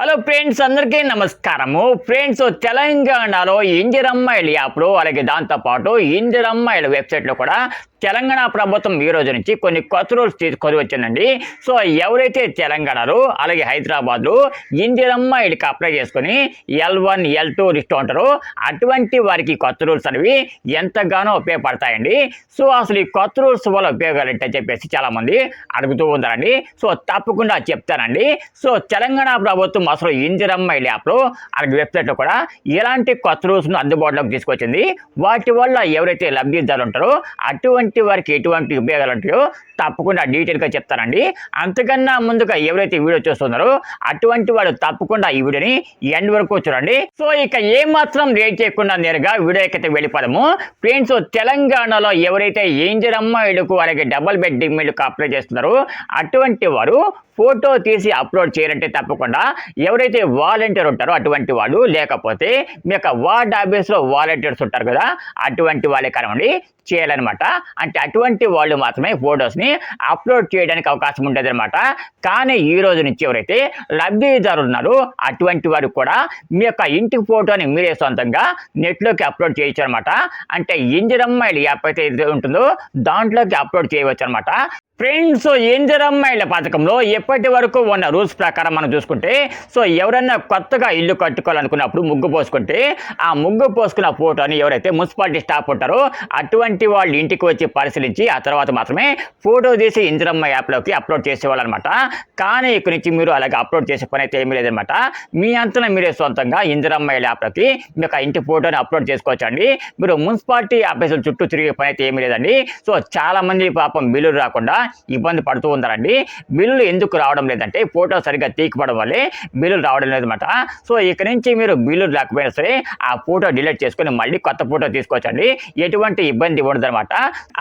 Hello friends అందరికీ నమస్కారము. Friends తెలంగాణలో ఇందిరమ్మాయిల యాప్లో అలాగే దాంతోపాటు ఇందిరమ్మాయిల వెబ్సైట్లో కూడా తెలంగాణ ప్రభుత్వం ఈ రోజు నుంచి కొన్ని కొత్త రూల్స్ తీసుకొని వచ్చిందండి సో ఎవరైతే తెలంగాణలో అలాగే హైదరాబాద్లో ఇందిరమ్మాయిలకి అప్లై చేసుకొని L one L two list ఉంటారో అటువంటి వారికి కొత్త రూల్స్ అనేవి ఎంతగానో ఉపయోగపడతాయండి. సో అసలు ఈ కొత్త రూల్స్ వల్ల ఉపయోగాలు ఏంటని చెప్పేసి చాలామంది అడుగుతూ ఉన్నారండి. సో తప్పకుండా చెప్తానండి. సో తెలంగాణ ప్రభుత్వం అసలు ఇందిరమ్మాయిల యాప్లో అలాగే వెబ్సైట్లో కూడా ఎలాంటి కొత్త రూల్స్ను అందుబాటులోకి తీసుకొచ్చింది వాటి వల్ల ఎవరైతే లబ్ధిదారులు ఉంటారో అటువంటి వారికి ఎటువంటి ఉపయోగాలు ఉంటాయో తప్పకుండా డీటెయిల్గా చెప్తానండి. అంతకన్నా ముందుగా ఎవరైతే వీడియో చూస్తున్నారో అటువంటి వాళ్ళు తప్పకుండా ఈ వీడియోని ఎండ్ వరకు చూడండి. సో ఇక ఏమాత్రం రేట్ చేయకుండా నేరుగా వీడియోకైతే వెళ్ళిపోదాము. ఫ్రెండ్స్ తెలంగాణలో ఎవరైతే ఏంజరమ్మాయిలకు అలాగే డబల్ బెడ్ డిమ్మిళ్ళకు అప్లై చేస్తున్నారో అటువంటి వారు ఫోటో తీసి అప్లోడ్ చేయాలంటే తప్పకుండా ఎవరైతే వాలంటీర్ ఉంటారో అటువంటి వాళ్ళు లేకపోతే మీ యొక్క వార్డ్ ఆఫీస్లో వాలంటీర్స్ ఉంటారు కదా అటువంటి వాళ్ళే కనవండి చేయాలన్నమాట. అంటే అటువంటి వాళ్ళు మాత్రమే ఫొటోస్ని అప్లోడ్ చేయడానికి అవకాశం ఉంటుంది అనమాట కానీ ఈ రోజు నుంచి ఎవరైతే లబ్ధిదారులు ఉన్నారో అటువంటి వారు కూడా మీ యొక్క ఇంటి ఫోటోని మీరే సొంతంగా నెట్లోకి అప్లోడ్ చేయొచ్చు అనమాట అంటే ఇంజరమ్మాయిలు యాప్ అయితే ఉంటుందో దాంట్లోకి అప్లోడ్ చేయవచ్చు అనమాట ఫ్రెండ్స్ ఏంజరమ్మాయిల పథకంలో ఎప్పటి వరకు ఉన్న రూల్స్ ప్రకారం మనం చూసుకుంటే సో ఎవరైనా కొత్తగా ఇల్లు కట్టుకోవాలనుకున్నప్పుడు ముగ్గు పోసుకుంటే ఆ ముగ్గు పోసుకున్న ఫోటోని ఎవరైతే మున్సిపాలిటీ స్టాఫ్ ఉంటారో అటువంటి వాళ్ళు ఇంటికి వచ్చి పరిశీలించి ఆ తర్వాత మాత్రమే ఫోటో తీసి ఇంజరమ్మ యాప్లోకి అప్లోడ్ చేసేవాళ్ళనమాట. కానీ ఇక్కడి నుంచి మీరు అలాగే అప్లోడ్ చేసే పని అయితే ఏమీ లేదనమాట. మీ అంతన మీరే సొంతంగా ఇంజరమ్మాయిల యాప్లోకి మీ యొక్క ఇంటి ఫోటోని అప్లోడ్ చేసుకోవచ్చండి. మీరు మున్సిపాలిటీ ఆఫీసుల చుట్టూ తిరిగే పని అయితే ఏమీ లేదండి. సో చాలా మంది పాపం బిల్లులు రాకుండా ఇబ్బంది పడుతూ ఉన్నారండి. బిల్లులు ఎందుకు రావడం లేదంటే ఫోటో సరిగ్గా తీయకపోవడం వల్లే బిల్లులు రావడం లేదన్నమాట. సో ఇక నుంచి మీరు బిల్లులు రాకపోయినా సరే ఆ ఫోటో డిలీట్ చేసుకొని మళ్ళీ కొత్త ఫోటో తీసుకోవచ్చండి. ఎటువంటి ఇబ్బంది ఉండదన్నమాట.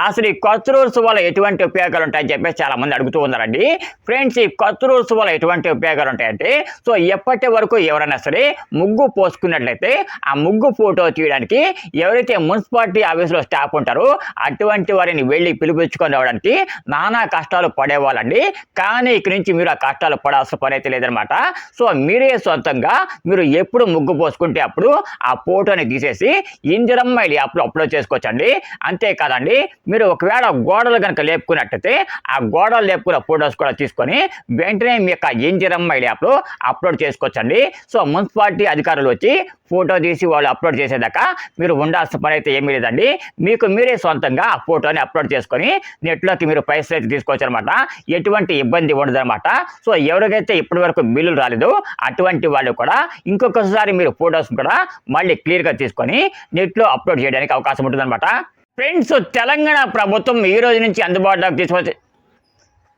అసలు ఈ కొత్త రూల్స్ వల్ల ఎటువంటి ఉపయోగాలు ఉంటాయని చెప్పేసి చాలా మంది అడుగుతూ ఉన్నారండి. ఫ్రెండ్స్ ఈ కొత్త రూల్స్ వల్ల ఎటువంటి ఉపయోగాలు ఉంటాయంటే సో ఎప్పటి వరకు ఎవరైనా సరే ముగ్గు పోసుకున్నట్లయితే ఆ ముగ్గు ఫోటో తీయడానికి ఎవరైతే మున్సిపాలిటీ ఆఫీసులో స్టాఫ్ ఉంటారో అటువంటి వారిని వెళ్ళి పిలిపించుకొని రావడానికి నానా కష్టాలు పడేవాళ్ళండి. కానీ ఇక్కడి నుంచి మీరు ఆ కష్టాలు పడాల్సిన పని అయితే లేదనమాట సో మీరే సొంతంగా మీరు ఎప్పుడు ముగ్గు పోసుకుంటే అప్పుడు ఆ ఫోటోని తీసేసి ఇంజరమ్మాయిలు యాప్లో అప్లోడ్ చేసుకోవచ్చండి. అంతేకాదండి మీరు ఒకవేళ గోడలు కనుక లేపుకున్నట్టయితే ఆ గోడలు లేపుకున్న ఫోటోస్ కూడా తీసుకొని వెంటనే మీ యొక్క ఇంజరమ్మాయిల యాప్లో అప్లోడ్ చేసుకోవచ్చండి. సో మున్సిపాలిటీ అధికారులు వచ్చి ఫోటో తీసి వాళ్ళు అప్లోడ్ చేసేదాకా మీరు ఉండాల్సిన పని అయితే ఏమీ లేదండి. మీకు మీరే సొంతంగా ఆ ఫోటోని అప్లోడ్ చేసుకొని నెట్లోకి మీరు పైసలు అయితే తీసుకోవచ్చు అనమాట ఎటువంటి ఇబ్బంది ఉండదన్నమాట సో ఎవరికైతే ఇప్పటి వరకు బిల్లులు రాలేదు అటువంటి వాళ్ళు కూడా ఇంకొకసారి మీరు ఫొటోస్ కూడా మళ్ళీ క్లియర్గా తీసుకొని నెట్లో అప్లోడ్ చేయడానికి అవకాశం ఉంటుందన్నమాట. ఫ్రెండ్స్ తెలంగాణ ప్రభుత్వం ఈ రోజు నుంచి అందుబాటులోకి తీసుకొచ్చి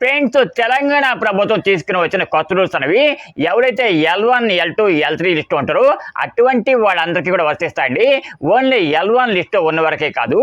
ఫ్రెండ్స్ తెలంగాణ ప్రభుత్వం తీసుకుని వచ్చిన కొత్త రూల్స్ అనేవి ఎవరైతే L one L two L three list ఉంటారో అటువంటి వాళ్ళందరికీ కూడా వర్తిస్తాయండి ఓన్లీ ఎల్ వన్ లిస్ట్ ఉన్న వరకే కాదు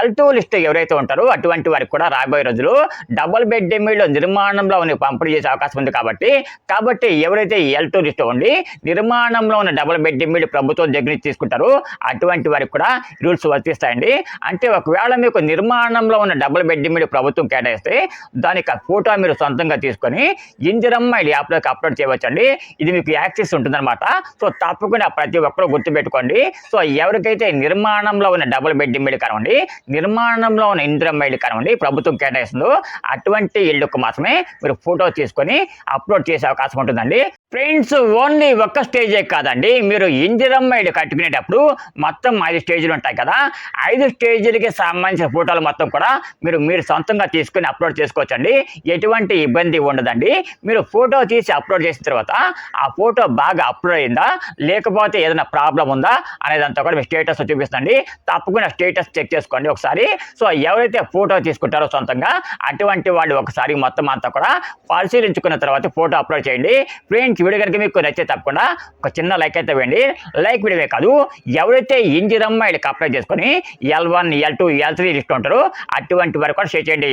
ఎల్ టూ లిస్ట్ ఎవరైతే ఉంటారో అటువంటి వారికి కూడా రాబోయే రోజులు డబుల్ బెడ్ ఎమ్మెల్యే నిర్మాణంలో ఉన్న పంపిణీ చేసే అవకాశం ఉంది కాబట్టి కాబట్టి ఎవరైతే ఎల్ టూ లిస్ట్ ఉండి నిర్మాణంలో ఉన్న డబుల్ బెడ్ ఎమ్మెల్యే ప్రభుత్వం దగ్గర నుంచి తీసుకుంటారో అటువంటి వారికి కూడా రూల్స్ వర్తిస్తాయండి. అంటే ఒకవేళ మీకు నిర్మాణంలో ఉన్న డబుల్ బెడ్ ఎమ్మెల్యే ప్రభుత్వం కేటాయిస్తే దానికి ఫోటో మీరు సొంతంగా తీసుకొని ఇందిరమ్మాయిలు యాప్లోకి అప్లోడ్ చేయవచ్చండి. ఇది మీకు యాక్సెస్ ఉంటుందన్నమాట. సో తప్పకుండా ప్రతి ఒక్కరూ గుర్తుపెట్టుకోండి. సో ఎవరికైతే నిర్మాణంలో ఉన్న డబుల్ బెడ్ ఇల్లు కనవండి నిర్మాణంలో ఉన్న ఇందిరమ్మ ఇల్లు కనవండి ప్రభుత్వం కేటాయిస్తుందో అటువంటి ఇళ్ళకు మాత్రమే మీరు ఫోటో తీసుకొని అప్లోడ్ చేసే అవకాశం ఉంటుందండి. ఫ్రెండ్స్ ఓన్లీ ఒక్క స్టేజే కాదండి. మీరు ఇందిరమ్మ ఇల్లు కట్టుకునేటప్పుడు మొత్తం ఐదు స్టేజ్లు ఉంటాయి కదా. ఐదు స్టేజీలకి సంబంధించిన ఫోటోలు మొత్తం కూడా మీరు మీరు సొంతంగా తీసుకొని అప్లోడ్ చేసుకోవచ్చండి. ఎటువంటి ఇబ్బంది ఉండదండి. మీరు ఫోటో తీసి అప్లోడ్ చేసిన తర్వాత ఆ ఫోటో బాగా అప్లోడ్ అయిందా? లేకపోతే ఏదైనా ప్రాబ్లం ఉందా? అనేదంతా కూడా మీ స్టేటస్ చూపిస్తుంది తప్పకుండా స్టేటస్ చెక్ చేసుకోండి ఒకసారి. సో ఎవరైతే ఫోటో తీసుకుంటారో సొంతంగా అటువంటి వాళ్ళు ఒకసారి మొత్తం అంతా కూడా పరిశీలించుకున్న తర్వాత ఫోటో అప్లోడ్ చేయండి. ఫ్రెండ్స్ వీడియో కనుక మీకు నచ్చే తప్పకుండా ఒక చిన్న లైక్ అయితే వేయండి. లైక్ వీడియోవే కాదు ఎవరైతే ఇంజిరమ్మాయిలకి అప్లై చేసుకొని L one L two L three list ఉంటారో అటువంటి వారు కూడా షేర్ చేయండి.